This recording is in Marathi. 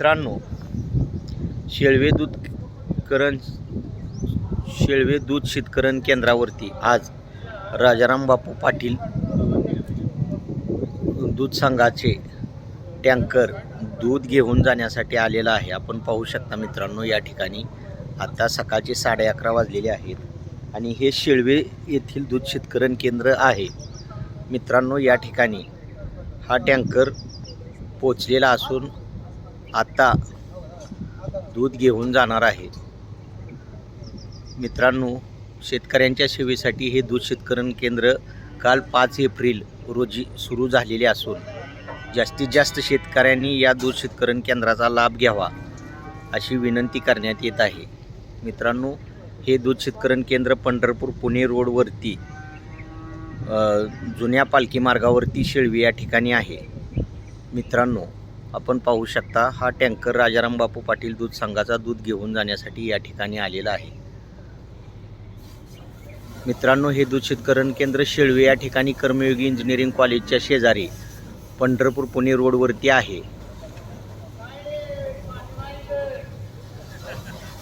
मित्रांनो शेळवे दूध करण शेळवे दूध शीतकरण केंद्रावरती आज राजाराम बापू पाटील दूध संघाचे टँकर दूध घेऊन जाण्यासाठी आलेला आहे. आपण पाहू शकता मित्रांनो या ठिकाणी आता सकाळचे साडे अकरा वाजलेले आहेत आणि हे शेळवे येथील दूध शीतकरण केंद्र आहे. मित्रांनो या ठिकाणी हा टँकर पोचलेला असून आता दूध घेऊन जाणार आहे. मित्रांनो शेतकऱ्यांच्या सेवेसाठी हे दूध शेतकरण केंद्र काल पाच एप्रिल रोजी सुरू झालेले असून जास्तीत जास्त शेतकऱ्यांनी या दूध शेतकरण केंद्राचा लाभ घ्यावा अशी विनंती करण्यात येत आहे. मित्रांनो हे दूध शेतकरण केंद्र पंढरपूर पुणे रोडवरती जुन्या पालखी मार्गावरती शेळवी या ठिकाणी आहे. मित्रांनो आपण पाहू शकता हा टँकर राजाराम बापू पाटील दूध संघाचा दूध घेऊन जाण्यासाठी या ठिकाणी आलेला आहे. मित्रांनो हे दूध शेतकरण केंद्र शेळवे या ठिकाणी कर्मयोगी इंजिनिअरिंग कॉलेजच्या शेजारी पंढरपूर पुणे रोडवरती आहे.